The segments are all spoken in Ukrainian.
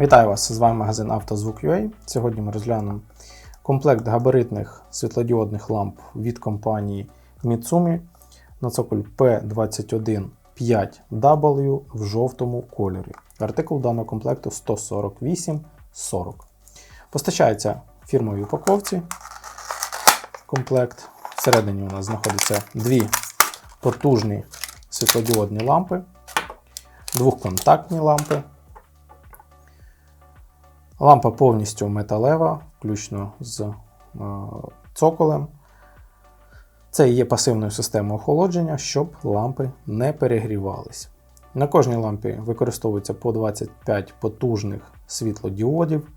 Вітаю вас! З вами магазин «Автозвук.UA». Сьогодні ми розглянемо комплект габаритних світлодіодних ламп від компанії Mitsumi на цоколь P215W в жовтому кольорі. Артикул даного комплекту 14840. Постачається в фірмовій упаковці комплект. Всередині у нас знаходяться дві потужні світлодіодні лампи, двохконтактні лампи. Лампа повністю металева, включно з е, цоколем. Це є пасивною системою охолодження, щоб лампи не перегрівались. На кожній лампі використовується по 25 потужних світлодіодів.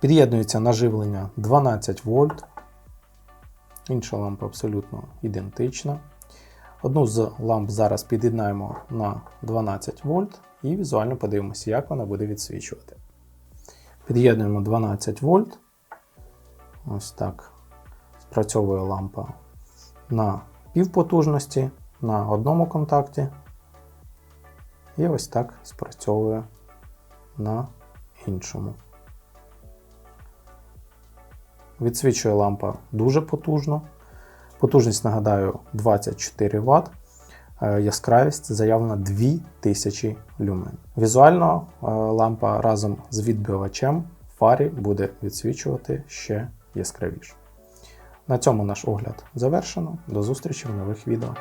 Під'єднується наживлення 12 вольт. Інша лампа абсолютно ідентична. Одну з ламп зараз під'єднаємо на 12 вольт і візуально подивимося, як вона буде відсвічувати. Під'єднуємо 12 вольт. Ось так спрацьовує лампа на півпотужності на одному контакті. І ось так спрацьовує на іншому. Відсвічує лампа дуже потужно. Потужність, нагадаю, 24 Вт. Е, Яскравість заявлена 2000 люмен. Візуально е, лампа разом з відбивачем в фарі буде відсвічувати ще яскравіше. На цьому наш огляд завершено. До зустрічі в нових відео.